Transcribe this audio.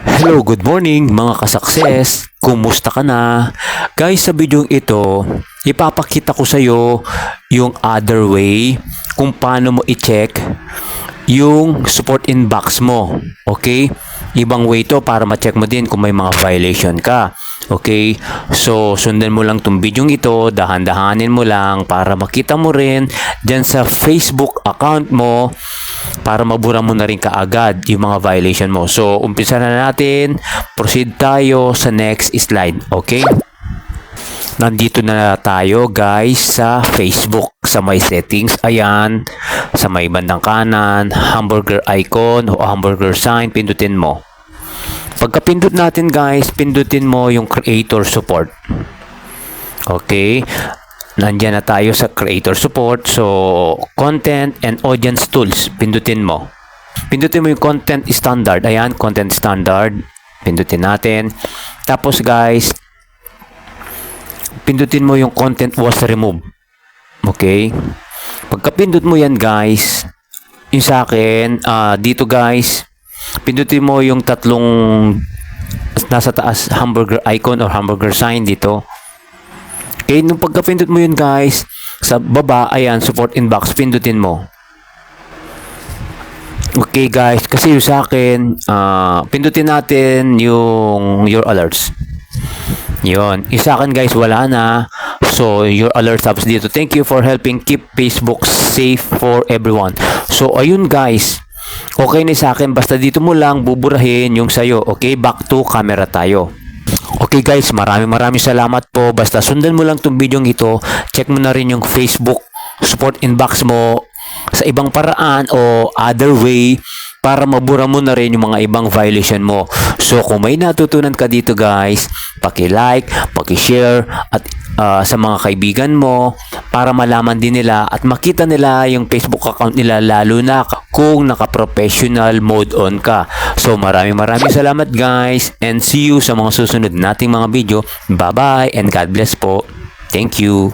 Hello, good morning mga kasakses. Kumusta ka na? Guys, sa video ito, ipapakita ko sa iyo yung other way kung paano mo i-check yung support inbox mo. Okay? Ibang way to para ma-check mo din kung may mga violation ka. Okay? So, sundan mo lang tong video ito, dahan-dahanin mo lang para makita mo rin dyan sa Facebook account mo para mabura mo na rin kaagad yung mga violation mo. So, umpisa na natin. Proceed tayo sa next slide. Okay? Nandito na tayo guys sa Facebook sa may settings. Ayan, sa may bandang kanan, hamburger icon o hamburger sign, pindutin mo. Pagka pindot natin guys, pindutin mo yung creator support. Okay? Nandiyan na tayo sa creator support. So, content and audience tools, pindutin mo. Pindutin mo yung content standard. Ayan, content standard. Pindutin natin. Tapos guys, pindutin mo yung content was removed. Okay? Pagka pindot mo yan guys, yung sa akin, ah, dito guys, pindutin mo yung tatlong nasa taas hamburger icon or hamburger sign dito. Okay, nung pagka-pindot mo yun guys, sa baba, ayan, support inbox, pindutin mo. Okay guys, kasi yung sa akin, ah, pindutin natin yung your alerts. Yun. Yung sa akin guys, wala na. So, your alerts tapos dito. Thank you for helping keep Facebook safe for everyone. So, ayun guys. Okay na sa akin. Basta dito mo lang buburahin yung sayo. Okay, back to camera tayo. Okay guys, maraming maraming salamat po. Basta sundan mo lang tong video ito. Check mo na rin yung Facebook support inbox mo sa ibang paraan o other way para mabura mo na rin yung mga ibang violation mo. So kung may natutunan ka dito guys, paki-like, paki-share at ah, sa mga kaibigan mo para malaman din nila at makita nila yung Facebook account nila lalo na kung naka-professional mode on ka. So maraming maraming salamat guys and see you sa mga susunod nating mga video. Bye-bye and God bless po. Thank you.